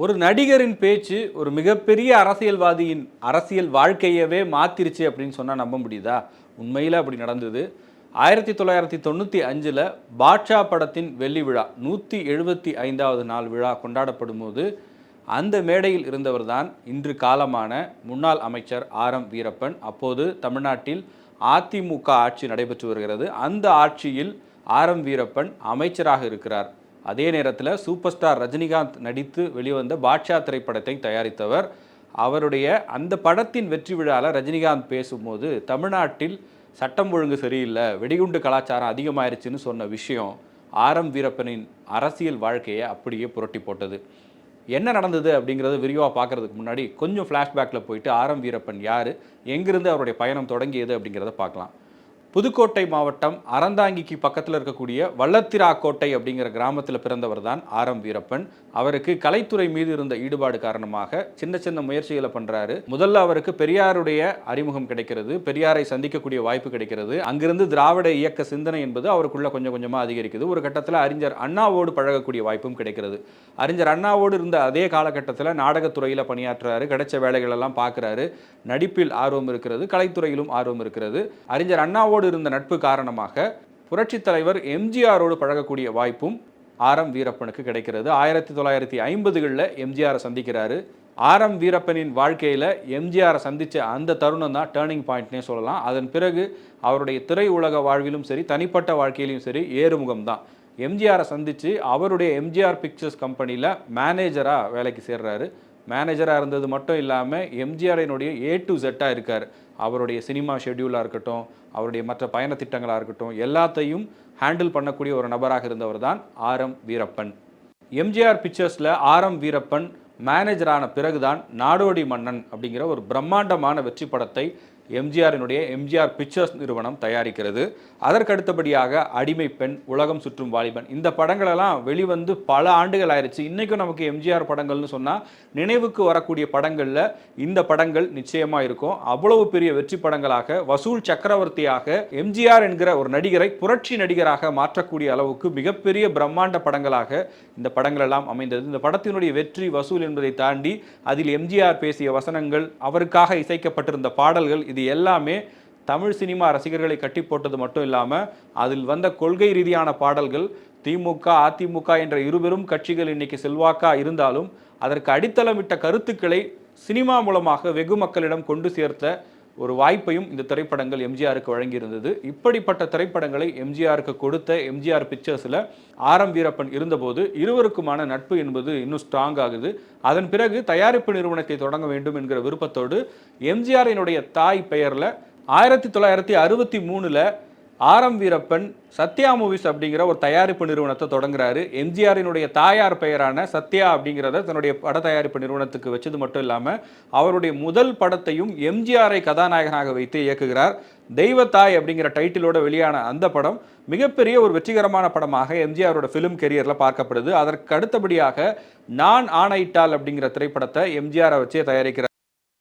ஒரு நடிகரின் பேச்சு ஒரு மிகப்பெரிய அரசியல்வாதியின் அரசியல் வாழ்க்கையவே மாத்திருச்சு அப்படின்னு சொன்னால் நம்ப முடியுதா? உண்மையில் அப்படி நடந்தது. ஆயிரத்தி தொள்ளாயிரத்தி தொண்ணூற்றி அஞ்சில் பாட்ஷா படத்தின் வெள்ளி விழா நூற்றி எழுபத்தி ஐந்தாவது நாள் விழா கொண்டாடப்படும் போது அந்த மேடையில் இருந்தவர் தான் இன்று காலமான முன்னாள் அமைச்சர் ஆர் எம் வீரப்பன். அப்போது தமிழ்நாட்டில் அதிமுக ஆட்சி நடைபெற்று வருகிறது. அந்த ஆட்சியில் ஆர் எம் வீரப்பன் அமைச்சராக இருக்கிறார். அதே நேரத்தில் சூப்பர் ஸ்டார் ரஜினிகாந்த் நடித்து வெளிவந்த பாட்ஷா திரைப்படத்தை தயாரித்தவர். அவருடைய அந்த படத்தின் வெற்றி விழாவில் ரஜினிகாந்த் பேசும்போது தமிழ்நாட்டில் சட்டம் ஒழுங்கு சரியில்லை வெடிகுண்டு கலாச்சாரம் அதிகமாயிருச்சுன்னு சொன்ன விஷயம் ஆர். எம். வீரப்பனின் அரசியல் வாழ்க்கையை அப்படியே புரட்டி போட்டது. என்ன நடந்தது? அப்படிங்கிறத விரிவாக பார்க்கறதுக்கு முன்னாடி கொஞ்சம் ஃப்ளாஷ்பேக்கில் போயிட்டு ஆர். எம். வீரப்பன் யார் எங்கிருந்து அவருடைய பயணம் தொடங்கியது அப்படிங்கிறத பார்க்கலாம் புதுக்கோட்டை மாவட்டம் அறந்தாங்கிக்கு பக்கத்தில் இருக்கக்கூடிய வள்ளத்திராக்கோட்டை அப்படிங்கிற கிராமத்தில் பிறந்தவர் தான் ஆர் எம் வீரப்பன். அவருக்கு கலைத்துறை மீது இருந்த ஈடுபாடு காரணமாக சின்ன சின்ன முயற்சிகளை பண்ணுறாரு முதல்ல அவருக்கு பெரியாருடைய அறிமுகம் கிடைக்கிறது. பெரியாரை சந்திக்கக்கூடிய வாய்ப்பு கிடைக்கிறது. அங்கிருந்து திராவிட இயக்க சிந்தனை என்பது அவருக்குள்ள கொஞ்சம் கொஞ்சமாக அதிகரிக்குது. ஒரு கட்டத்தில் அறிஞர் அண்ணாவோடு பழகக்கூடிய வாய்ப்பும் கிடைக்கிறது. அறிஞர் அண்ணாவோடு இருந்த அதே காலகட்டத்தில் நாடகத்துறையில் பணியாற்றுறாரு. கிடைச்ச வேலைகளெல்லாம் பார்க்குறாரு நடிப்பில் ஆர்வம் இருக்கிறது. கலைத்துறையிலும் ஆர்வம் இருக்கிறது. அறிஞர் அண்ணாவோடு இருந்த நட்பு காரணமாக புரட்சித் தலைவர் எம்ஜிஆரோடு பழகக்கூடிய வாய்ப்பும் ஆர் எம் வீரப்பனுக்கு கிடைக்கிறது. ஆயிரத்தி தொள்ளாயிரத்தி ஐம்பதுகளில் எம்ஜிஆரை சந்திக்கிறாரு. ஆர் எம் வீரப்பனின் வாழ்க்கையில் எம்ஜிஆரை சந்தித்த அந்த தருணம் தான் டேர்னிங் பாயிண்ட்னே சொல்லலாம். அதன் பிறகு அவருடைய திரை உலக வாழ்விலும் சரி தனிப்பட்ட வாழ்க்கையிலும் சரி ஏறுமுகம் தான். எம்ஜிஆரை சந்தித்து அவருடைய எம்ஜிஆர் பிக்சர்ஸ் கம்பெனியில் மேனேஜராக வேலைக்கு சேர்றாரு. மேனேஜராக இருந்தது மட்டும் இல்லாமல் எம்ஜிஆரினுடைய ஏ டு ஜெட்டாக இருக்கார். அவருடைய சினிமா ஷெட்யூலாக இருக்கட்டும் அவருடைய மற்ற பயண திட்டங்களாக இருக்கட்டும் எல்லாத்தையும் ஹேண்டில் பண்ணக்கூடிய ஒரு நபராக இருந்தவர் தான் ஆர் எம் வீரப்பன். எம்ஜிஆர் பிக்சர்ஸில் ஆர் எம் வீரப்பன் மேனேஜரான பிறகுதான் நாடோடி மன்னன் அப்படிங்கிற ஒரு பிரம்மாண்டமான வெற்றி படத்தை எம்ஜிஆரினுடைய எம்ஜிஆர் பிக்சர்ஸ் நிறுவனம் தயாரிக்கிறது. அதற்கடுத்தபடியாக அடிமை பெண் உலகம் சுற்றும் வாலிபன் இந்த படங்களெல்லாம் வெளிவந்து பல ஆண்டுகள் ஆயிடுச்சு இன்றைக்கும் நமக்கு எம்ஜிஆர் படங்கள்னு சொன்னால் நினைவுக்கு வரக்கூடிய படங்களில் இந்த படங்கள் நிச்சயமாக இருக்கும். அவ்வளவு பெரிய வெற்றி படங்களாக வசூல் சக்கரவர்த்தியாக எம்ஜிஆர் என்கிற ஒரு நடிகரை புரட்சி நடிகராக மாற்றக்கூடிய அளவுக்கு மிகப்பெரிய பிரம்மாண்ட படங்களாக இந்த படங்கள் எல்லாம் அமைந்தது. இந்த படத்தினுடைய வெற்றி வசூல் என்பதை தாண்டி அதில் எம்ஜிஆர் பேசிய வசனங்கள் அவருக்காக இசைக்கப்பட்டிருந்த பாடல்கள் இது எல்லாமே தமிழ் சினிமா ரசிகர்களை கட்டி போட்டது மட்டும் இல்லாமல் அதில் வந்த கொள்கை ரீதியான பாடல்கள் திமுக அதிமுக என்ற இருபெரும் கட்சிகள் இன்னைக்கு செல்வாக்கா இருந்தாலும் அதற்கு அடித்தளமிட்ட கருத்துக்களை சினிமா மூலமாக வெகு மக்களிடம் கொண்டு சேர்த்த ஒரு வாய்ப்பையும் இந்த திரைப்படங்கள் எம்ஜிஆருக்கு வழங்கியிருந்தது. இப்படிப்பட்ட திரைப்படங்களை எம்ஜிஆருக்கு கொடுத்த எம்ஜிஆர் பிக்சர்ஸில் ஆர் எம் வீரப்பன் இருந்தபோது இருவருக்குமான நட்பு என்பது இன்னும் ஸ்ட்ராங் ஆகுது. அதன் பிறகு தயாரிப்பு நிறுவனத்தை தொடங்க வேண்டும் என்கிற விருப்பத்தோடு எம்ஜிஆரினுடைய தாய் பெயரில் ஆயிரத்தி தொள்ளாயிரத்தி அறுபத்தி மூணில் ஆரம் வீரப்பன் சத்யா மூவிஸ் அப்படிங்கிற ஒரு தயாரிப்பு நிறுவனத்தை தொடங்குறாரு. எம்ஜிஆரினுடைய தாயார் பெயரான சத்யா அப்படிங்கிறத தன்னுடைய பட தயாரிப்பு நிறுவனத்துக்கு வச்சது மட்டும் இல்லாமல் அவருடைய முதல் படத்தையும் எம்ஜிஆரை கதாநாயகனாக வைத்து இயக்குகிறார். தெய்வத்தாய் அப்படிங்கிற டைட்டிலோட வெளியான அந்த படம் மிகப்பெரிய ஒரு வெற்றிகரமான படமாக எம்ஜிஆரோட ஃபிலிம் கெரியரில் பார்க்கப்படுது. அதற்கு அடுத்தபடியாக நான் ஆணையிட்டால் அப்படிங்கிற திரைப்படத்தை எம்ஜிஆரை வச்சே தயாரிக்கிறார்.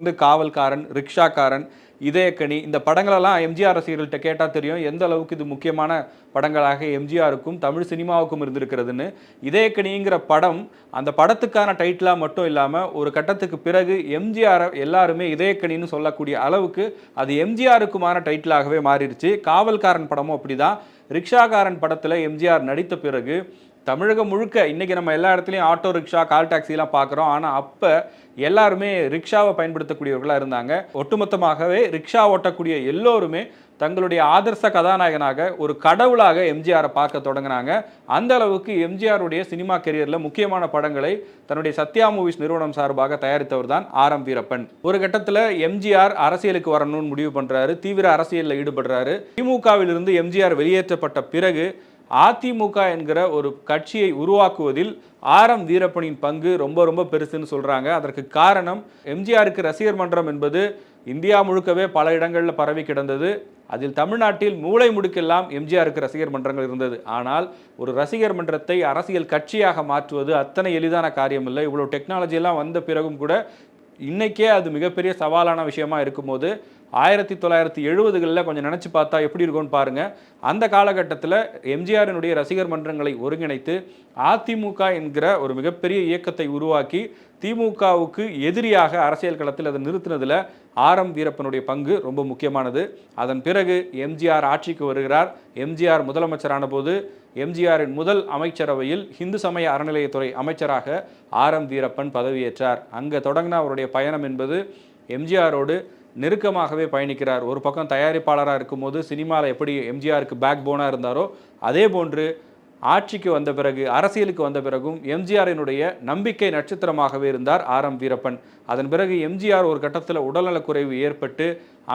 வந்து காவல்காரன் ரிக்ஷாக்காரன் இதயக்கணி இந்த படங்களெல்லாம் எம்ஜிஆர் ரசிகர்கள்ட்ட கேட்டால் தெரியும். எந்த அளவுக்கு இது முக்கியமான படங்களாக எம்ஜிஆருக்கும் தமிழ் சினிமாவுக்கும் இருந்திருக்கிறதுன்னு. இதயக்கணிங்கிற படம் அந்த படத்துக்கான டைட்டிலாக மட்டும் இல்லாமல் ஒரு கட்டத்துக்கு பிறகு எம்ஜிஆர் எல்லாருமே இதயக்கணின்னு சொல்லக்கூடிய அளவுக்கு அது எம்ஜிஆருக்குமான டைட்டிலாகவே மாறிடுச்சு. காவல்காரன் படமும் அப்படி தான் ரிக்ஷாகாரன் படத்தில் எம்ஜிஆர் நடித்த பிறகு தமிழகம் முழுக்க இன்றைக்கி நம்ம எல்லா இடத்துலையும் ஆட்டோ ரிக்ஷா கால் டாக்ஸிலாம் பார்க்குறோம் ஆனால் அப்போ எல்லாருமே ரிக்ஷாவை பயன்படுத்தக்கூடியவர்களாக இருந்தாங்க. ஒட்டுமொத்தமாகவே ரிக்ஷா ஓட்டக்கூடிய எல்லோருமே தங்களுடைய ஆதர்ச கதாநாயகனாக ஒரு கடவுளாக எம்ஜிஆரை பார்க்க தொடங்கினாங்க. அந்த அளவுக்கு எம்ஜிஆருடைய சினிமா கெரியரில் முக்கியமான படங்களை தன்னுடைய சத்யா மூவிஸ் நிறுவனம் சார்பாக தயாரித்தவர் தான் ஆர். எம். வீரப்பன். ஒரு கட்டத்தில் எம்ஜிஆர் அரசியலுக்கு வரணும்னு முடிவு பண்ணுறாரு தீவிர அரசியலில் ஈடுபடுறாரு. திமுகவிலிருந்து எம்ஜிஆர் வெளியேற்றப்பட்ட பிறகு அதிமுக என்கிற ஒரு கட்சியை உருவாக்குவதில் ஆர் எம் வீரப்பனின் பங்கு ரொம்ப ரொம்ப பெருசுன்னு சொல்கிறாங்க அதற்கு காரணம் எம்ஜிஆருக்கு ரசிகர் மன்றம் என்பது இந்தியா முழுக்கவே பல இடங்களில் பரவி கிடந்தது. அதில் தமிழ்நாட்டில் மூளை முடுக்கெல்லாம் எம்ஜிஆருக்கு ரசிகர் மன்றங்கள் இருந்தது. ஆனால் ஒரு ரசிகர் மன்றத்தை அரசியல் கட்சியாக மாற்றுவது அத்தனை எளிதான காரியம் இல்லை இவ்வளோ டெக்னாலஜியெல்லாம் வந்த பிறகும் கூட இன்றைக்கே அது மிகப்பெரிய சவாலான விஷயமா இருக்கும்போது ஆயிரத்தி தொள்ளாயிரத்தி எழுபதுகளில் கொஞ்சம் நினச்சி பார்த்தா எப்படி இருக்கும்னு பாருங்கள் அந்த காலகட்டத்தில் எம்ஜிஆரினுடைய ரசிகர் மன்றங்களை ஒருங்கிணைத்து அதிமுக என்கிற ஒரு மிகப்பெரிய இயக்கத்தை உருவாக்கி திமுகவுக்கு எதிரியாக அரசியல் களத்தில் அதை நிறுத்தினதில் ஆர் எம் வீரப்பனுடைய பங்கு ரொம்ப முக்கியமானது. அதன் பிறகு எம்ஜிஆர் ஆட்சிக்கு வருகிறார். எம்ஜிஆர் முதலமைச்சரான போது எம்ஜிஆரின் முதல் அமைச்சரவையில் இந்து சமய அறநிலையத்துறை அமைச்சராக ஆர் எம் வீரப்பன் பதவியேற்றார். அங்கே தொடங்கின அவருடைய பயணம் என்பது எம்ஜிஆரோடு நெருக்கமாகவே பயணிக்கிறார். ஒரு பக்கம் தயாரிப்பாளராக இருக்கும்போது சினிமாவில் எப்படி எம்ஜிஆருக்கு பேக் போனாக இருந்தாரோ அதே போன்று ஆட்சிக்கு வந்த பிறகு அரசியலுக்கு வந்த பிறகும் எம்ஜிஆரினுடைய நம்பிக்கை நட்சத்திரமாகவே இருந்தார் ஆர் எம் வீரப்பன். அதன் பிறகு எம்ஜிஆர் ஒரு கட்டத்தில் உடல்நலக்குறைவு ஏற்பட்டு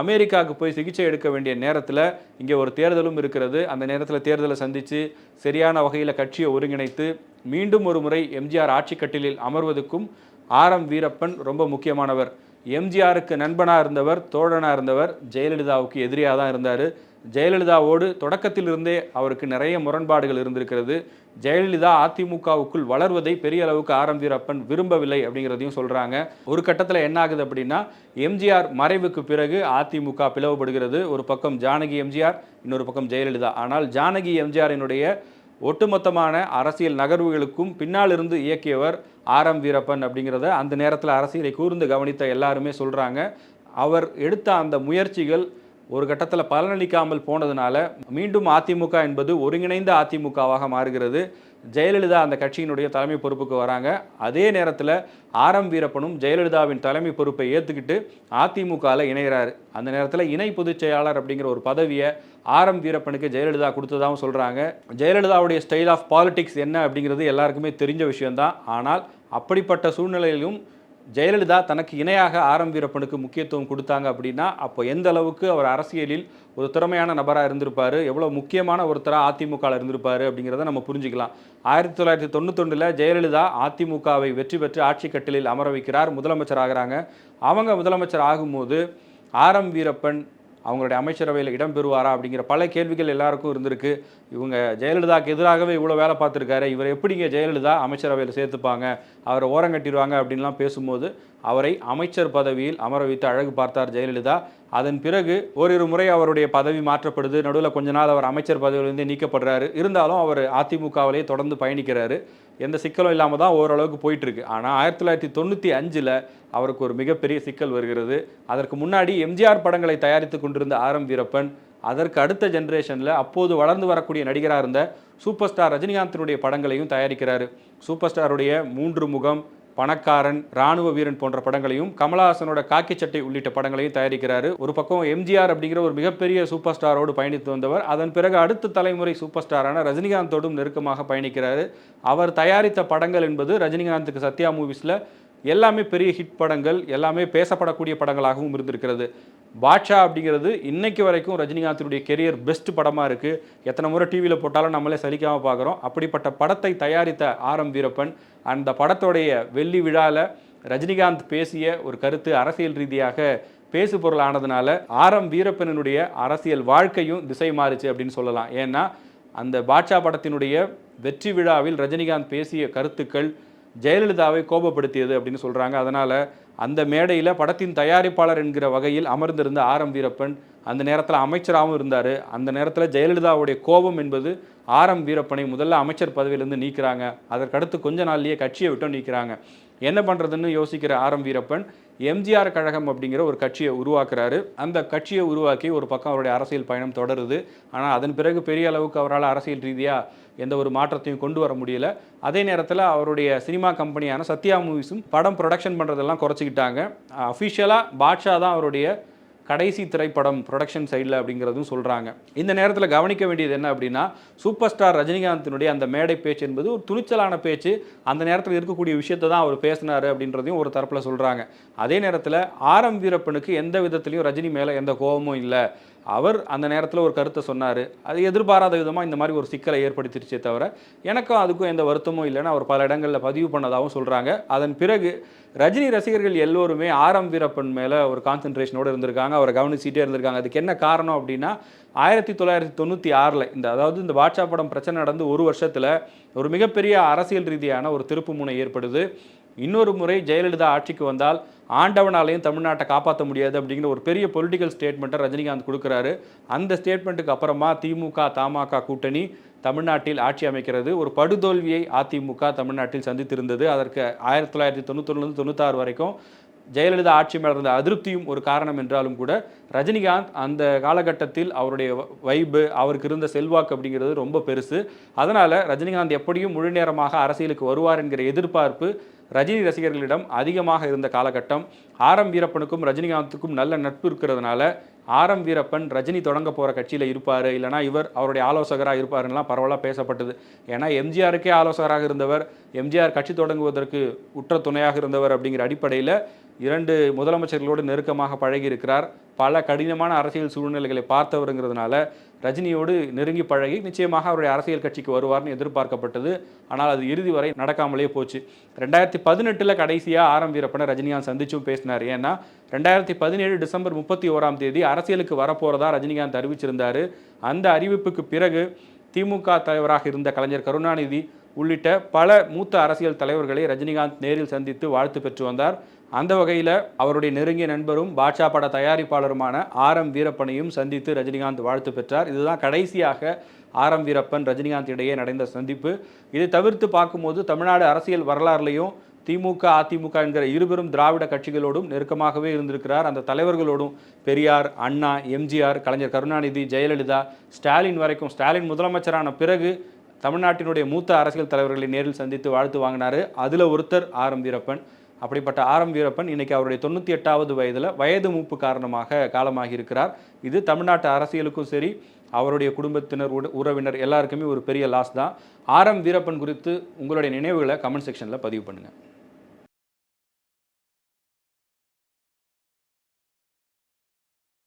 அமெரிக்காவுக்கு போய் சிகிச்சை எடுக்க வேண்டிய நேரத்தில் இங்கே ஒரு தேர்தலும் இருக்கிறது. அந்த நேரத்தில் தேர்தலை சந்தித்து சரியான வகையில் கட்சியை ஒருங்கிணைத்து மீண்டும் ஒரு முறை எம்ஜிஆர் ஆட்சி கட்டிலில் அமர்வதற்கும் ஆர் எம் வீரப்பன் ரொம்ப முக்கியமானவர். எம்ஜிஆருக்கு நண்பனாக இருந்தவர் தோழனாக இருந்தவர் ஜெயலலிதாவுக்கு எதிரியாக தான் இருந்தார். ஜெயலலிதாவோடு தொடக்கத்திலிருந்தே அவருக்கு நிறைய முரண்பாடுகள் இருந்திருக்கிறது. ஜெயலலிதா அதிமுகவுக்குள் வளர்வதை பெரிய அளவுக்கு ஆர் வீரப்பன் விரும்பவில்லை அப்படிங்கிறதையும் சொல்கிறாங்க ஒரு கட்டத்தில் என்ன ஆகுது அப்படின்னா எம்ஜிஆர் மறைவுக்கு பிறகு அதிமுக பிளவுபடுகிறது. ஒரு பக்கம் ஜானகி எம்ஜிஆர் இன்னொரு பக்கம் ஜெயலலிதா. ஆனால் ஜானகி எம்ஜிஆரினுடைய ஒட்டுமொத்தமான அரசியல் நகர்வுகளுக்கும் பின்னால் இருந்து இயக்கியவர் ஆர் எம் வீரப்பன் அப்படிங்கிறத அந்த நேரத்தில் அரசியலை கூர்ந்து கவனித்த எல்லாருமே சொல்கிறாங்க அவர் எடுத்த அந்த முயற்சிகள் ஒரு கட்டத்தில் பலனளிக்காமல் போனதுனால மீண்டும் அதிமுக என்பது ஒருங்கிணைந்த அதிமுகவாக மாறுகிறது. ஜெயலலிதா அந்த கட்சியினுடைய தலைமை பொறுப்புக்கு வராங்க. அதே நேரத்தில் ஆர் எம் வீரப்பனும் ஜெயலலிதாவின் தலைமை பொறுப்பை ஏற்றுக்கிட்டு அதிமுகவில் இணைகிறார். அந்த நேரத்தில் இணை பொதுச் செயலாளர் அப்படிங்கிற ஒரு பதவியை ஆர் எம் வீரப்பனுக்கு ஜெயலலிதா கொடுத்ததாகவும் சொல்கிறாங்க ஜெயலலிதாவுடைய ஸ்டைல் ஆஃப் பாலிடிக்ஸ் என்ன அப்படிங்கிறது எல்லாருக்குமே தெரிஞ்ச விஷயம்தான். ஆனால் அப்படிப்பட்ட சூழ்நிலையிலும் ஜெயலலிதா தனக்கு இணையாக ஆரம் வீரப்பனுக்கு முக்கியத்துவம் கொடுத்தாங்க அப்படின்னா அப்போ எந்த அளவுக்கு அவர் அரசியலில் ஒரு திறமையான நபராக இருந்திருப்பார் எவ்வளோ முக்கியமான ஒருத்தராக அதிமுகவில் இருந்திருப்பார் அப்படிங்கிறத நம்ம புரிஞ்சுக்கலாம். ஆயிரத்தி தொள்ளாயிரத்தி தொண்ணூத்தொன்றில் ஜெயலலிதா அதிமுகவை வெற்றி பெற்று ஆட்சி கட்டிலில் அமர வைக்கிறார் முதலமைச்சர் ஆகிறாங்க. அவங்க முதலமைச்சர் ஆகும்போது ஆர் எம் வீரப்பன் அவங்களுடைய அமைச்சரவையில் இடம் பெறுவாரா அப்படிங்கிற பல கேள்விகள் எல்லாருக்கும் இருந்திருக்கு. இவங்க ஜெயலலிதாவுக்கு எதிராகவே இவ்வளோ வேலை பார்த்துருக்காரு. இவர் எப்படிங்க ஜெயலலிதா அமைச்சரவையில் சேர்த்துப்பாங்க? அவரை ஓரங்கட்டிடுவாங்க அப்படின்லாம் பேசும்போது அவரை அமைச்சர் பதவியில் அமர வைத்து அழகு பார்த்தார் ஜெயலலிதா. அதன் பிறகு ஓரிரு முறை அவருடைய பதவி மாற்றப்படுது. நடுவில் கொஞ்ச நாள் அவர் அமைச்சர் பதவியிலிருந்து நீக்கப்படுறாரு. இருந்தாலும் அவர் அதிமுகவிலே தொடர்ந்து பயணிக்கிறாரு. எந்த சிக்கலும் இல்லாமல் தான் ஓரளவுக்கு போயிட்டுருக்கு. ஆனால் ஆயிரத்தி தொள்ளாயிரத்தி தொண்ணூற்றி அஞ்சில் அவருக்கு ஒரு மிகப்பெரிய சிக்கல் வருகிறது. அதற்கு முன்னாடி எம்ஜிஆர் படங்களை தயாரித்து கொண்டிருந்த ஆர் எம் வீரப்பன் அதற்கு அடுத்த ஜென்ரேஷனில் அப்போது வளர்ந்து வரக்கூடிய நடிகராக இருந்த சூப்பர் ஸ்டார் ரஜினிகாந்தினுடைய படங்களையும் தயாரிக்கிறாரு. சூப்பர் ஸ்டாருடைய மூன்று முகம் பணக்காரன் ராணுவ வீரன் போன்ற படங்களையும் கமலஹாசனோட காக்கி சட்டை உள்ளிட்ட படங்களையும் தயாரிக்கிறாரு. ஒரு பக்கம் எம்ஜிஆர் அப்படிங்கிற ஒரு மிகப்பெரிய சூப்பர் ஸ்டாரோடு பயணித்து வந்தவர். அதன் பிறகு அடுத்த தலைமுறை சூப்பர் ஸ்டாரான ரஜினிகாந்தோடும் நெருக்கமாக பயணிக்கிறாரு. அவர் தயாரித்த படங்கள் என்பது ரஜினிகாந்துக்கு சத்யா மூவிஸில் எல்லாமே பெரிய ஹிட் படங்கள் எல்லாமே பேசப்படக்கூடிய படங்களாகவும் இருந்திருக்கிறது. பாட்ஷா அப்படிங்கிறது இன்னைக்கு வரைக்கும் ரஜினிகாந்தினுடைய கெரியர் பெஸ்ட் படமாக இருக்குது எத்தனை முறை டிவியில் போட்டாலும் நம்மளே சலிக்காமல் பார்க்குறோம். அப்படிப்பட்ட படத்தை தயாரித்த ஆர் எம் வீரப்பன் அந்த படத்தோடைய வெள்ளி விழாவில் ரஜினிகாந்த் பேசிய ஒரு கருத்து அரசியல் ரீதியாக பேசு பொருள் ஆனதுனால ஆர் எம் அரசியல் வாழ்க்கையும் திசை மாறுச்சு அப்படின்னு சொல்லலாம். ஏன்னா அந்த பாட்ஷா படத்தினுடைய வெற்றி விழாவில் ரஜினிகாந்த் பேசிய கருத்துக்கள் ஜெயலலிதாவை கோபப்படுத்தியது அப்படின்னு சொல்கிறாங்க அதனால் அந்த மேடையில் படத்தின் தயாரிப்பாளர் என்கிற வகையில் அமர்ந்திருந்த ஆர் எம் வீரப்பன் அந்த நேரத்தில் அமைச்சராகவும் இருந்தார். அந்த நேரத்தில் ஜெயலலிதாவுடைய கோபம் என்பது ஆர் எம் வீரப்பனை முதல்ல அமைச்சர் பதவியிலிருந்து நீக்கிறாங்க. அதற்கடுத்து கொஞ்ச நாள்லேயே கட்சியை விட்டும் நீக்கிறாங்க. என்ன பண்ணுறதுன்னு யோசிக்கிற R M Veerappan MGR Kazhagam அப்படிங்கிற ஒரு கட்சியை உருவாக்குறாரு. அந்த கட்சியை உருவாக்கி ஒரு பக்கம் அவருடைய அரசியல் பயணம் தொடருது. ஆனால் அதன் பிறகு பெரிய அளவுக்கு அவரால் அரசியல் ரீதியாக எந்த ஒரு மாற்றத்தையும் கொண்டு வர முடியல. அதே நேரத்தில் அவருடைய சினிமா கம்பெனியான சத்யா மூவிஸும் படம் ப்ரொடக்ஷன் பண்ணுறதெல்லாம் குறைச்சிக்கிட்டாங்க. அஃபிஷியலாக பாட்ஷா தான் அவருடைய கடைசி திரைப்படம் ப்ரொடக்ஷன் சைடில் அப்படிங்கிறதும் சொல்கிறாங்க இந்த நேரத்தில் கவனிக்க வேண்டியது என்ன அப்படின்னா சூப்பர் ஸ்டார் ரஜினிகாந்தினுடைய அந்த மேடை பேச்சு என்பது ஒரு துணிச்சலான பேச்சு. அந்த நேரத்தில் இருக்கக்கூடிய விஷயத்தை தான் அவர் பேசினார் அப்படின்றதையும் ஒரு தரப்பில் சொல்கிறாங்க அதே நேரத்தில் ஆர் எம் வீரப்பனுக்கு எந்த விதத்துலையும் ரஜினி மேலே எந்த கோபமும் இல்லை. அவர் அந்த நேரத்தில் ஒரு கருத்தை சொன்னார். அது எதிர்பாராத விதமாக இந்த மாதிரி ஒரு சிக்கலை ஏற்படுத்திடுச்சே தவிர எனக்கும் அதுக்கும் எந்த வருத்தமும் இல்லைன்னு அவர் பல இடங்களில் பதிவு பண்ணதாகவும் சொல்கிறாங்க அதன் பிறகு ரஜினி ரசிகர்கள் எல்லோருமே ஆரம் வீரப்பன் மேலே ஒரு கான்சென்ட்ரேஷனோடு இருந்திருக்காங்க. அவரை கவனிச்சிட்டே இருந்திருக்காங்க. அதுக்கு என்ன காரணம் அப்படின்னா ஆயிரத்தி தொள்ளாயிரத்தி தொண்ணூற்றி ஆறில் இந்த அதாவது இந்த வாட்சா படம் பிரச்சனை நடந்து ஒரு வருஷத்தில் ஒரு மிகப்பெரிய அரசியல் ரீதியான ஒரு திருப்பு முனை ஏற்படுது. இன்னொரு முறை ஜெயலலிதா ஆட்சிக்கு வந்தால் ஆண்டவனாலையும் தமிழ்நாட்டை காப்பாற்ற முடியாது அப்படிங்கிற ஒரு பெரிய பொலிட்டிக்கல் ஸ்டேட்மெண்ட்டை ரஜினிகாந்த் கொடுக்குறாரு. அந்த ஸ்டேட்மெண்ட்டுக்கு அப்புறமா திமுக தமாக கூட்டணி தமிழ்நாட்டில் ஆட்சி அமைக்கிறது. ஒரு படுதோல்வியை அதிமுக தமிழ்நாட்டில் சந்தித்திருந்தது. அதற்கு ஆயிரத்தி தொள்ளாயிரத்தி தொண்ணூத்தொன்னுலேருந்து தொண்ணூத்தாறு வரைக்கும் ஜெயலலிதா ஆட்சி மேல இருந்த அதிருப்தியும் ஒரு காரணம் என்றாலும் கூட ரஜினிகாந்த் அந்த காலகட்டத்தில் அவருடைய வைபு அவருக்கு இருந்த செல்வாக்கு அப்படிங்கிறது ரொம்ப பெருசு. அதனால ரஜினிகாந்த் எப்படியும் முழு நேரமாக அரசியலுக்கு வருவார் என்கிற எதிர்பார்ப்பு ரஜினி ரசிகர்களிடம் அதிகமாக இருந்த காலகட்டம். ஆரம் வீரப்பனுக்கும் ரஜினிகாந்துக்கும் நல்ல நட்பு இருக்கிறதுனால ஆரம் வீரப்பன் ரஜினி தொடங்க போகிற கட்சியில் இருப்பார். இல்லைனா இவர் அவருடைய ஆலோசகராக இருப்பாருன்னெலாம் பரவலாக பேசப்பட்டது. ஏன்னா எம்ஜிஆருக்கே ஆலோசகராக இருந்தவர் எம்ஜிஆர் கட்சி தொடங்குவதற்கு உற்ற துணையாக இருந்தவர் அப்படிங்கிற அடிப்படையில் இரண்டு முதலமைச்சர்களோடு நெருக்கமாக பழகி இருக்கிறார் பல கடினமான அரசியல் சூழ்நிலைகளை பார்த்தவருங்கிறதுனால ரஜினியோடு நெருங்கி பழகி நிச்சயமாக அவருடைய அரசியல் கட்சிக்கு வருவார்னு எதிர்பார்க்கப்பட்டது. ஆனால் அது இறுதி வரை நடக்காமலே போச்சு. ரெண்டாயிரத்தி பதினெட்டில் கடைசியாக ஆரம் வீரப்பனை ரஜினிகாந்த் சந்திச்சும் பேசினார். ஏன்னா ரெண்டாயிரத்தி பதினேழு டிசம்பர் முப்பத்தி ஓராம் தேதி அரசியலுக்கு வரப்போகிறதா ரஜினிகாந்த் அறிவிச்சிருந்தார். அந்த அறிவிப்புக்கு பிறகு திமுக தலைவராக இருந்த கலைஞர் கருணாநிதி உள்ளிட்ட பல மூத்த அரசியல் தலைவர்களை ரஜினிகாந்த் நேரில் சந்தித்து வாழ்த்து பெற்று வந்தார். அந்த வகையில் அவருடைய நெருங்கிய நண்பரும் பாட்ஷா பட தயாரிப்பாளருமான ஆர் எம் வீரப்பனையும் சந்தித்து ரஜினிகாந்த் வாழ்த்து பெற்றார். இதுதான் கடைசியாக ஆர் எம் வீரப்பன் ரஜினிகாந்த் இடையே நடந்த சந்திப்பு. இதை தவிர்த்து பார்க்கும்போது தமிழ்நாடு அரசியல் வரலாறுலையும் திமுக அதிமுக என்கிற இருபெரும் திராவிட கட்சிகளோடும் நெருக்கமாகவே இருந்திருக்கிறார். அந்த தலைவர்களோடும் பெரியார் அண்ணா எம்ஜிஆர் கலைஞர் கருணாநிதி ஜெயலலிதா ஸ்டாலின் வரைக்கும் ஸ்டாலின் முதலமைச்சரான பிறகு தமிழ்நாட்டினுடைய மூத்த அரசியல் தலைவர்களை நேரில் சந்தித்து வாழ்த்து வாங்கினார். அதில் ஒருத்தர் ஆர் எம் வீரப்பன். அப்படிப்பட்ட ஆர் எம் வீரப்பன் இன்னைக்கு அவருடைய தொண்ணூற்றி எட்டாவது வயதில் வயது மூப்பு காரணமாக காலமாகி இருக்கிறார் இது தமிழ்நாட்டு அரசியலுக்கும் சரி அவருடைய குடும்பத்தினர் உட- உறவினர் எல்லாருக்குமே ஒரு பெரிய லாஸ் தான். ஆர் எம் வீரப்பன் குறித்து உங்களுடைய நினைவுகளை கமெண்ட் செக்ஷனில் பதிவு பண்ணுங்கள்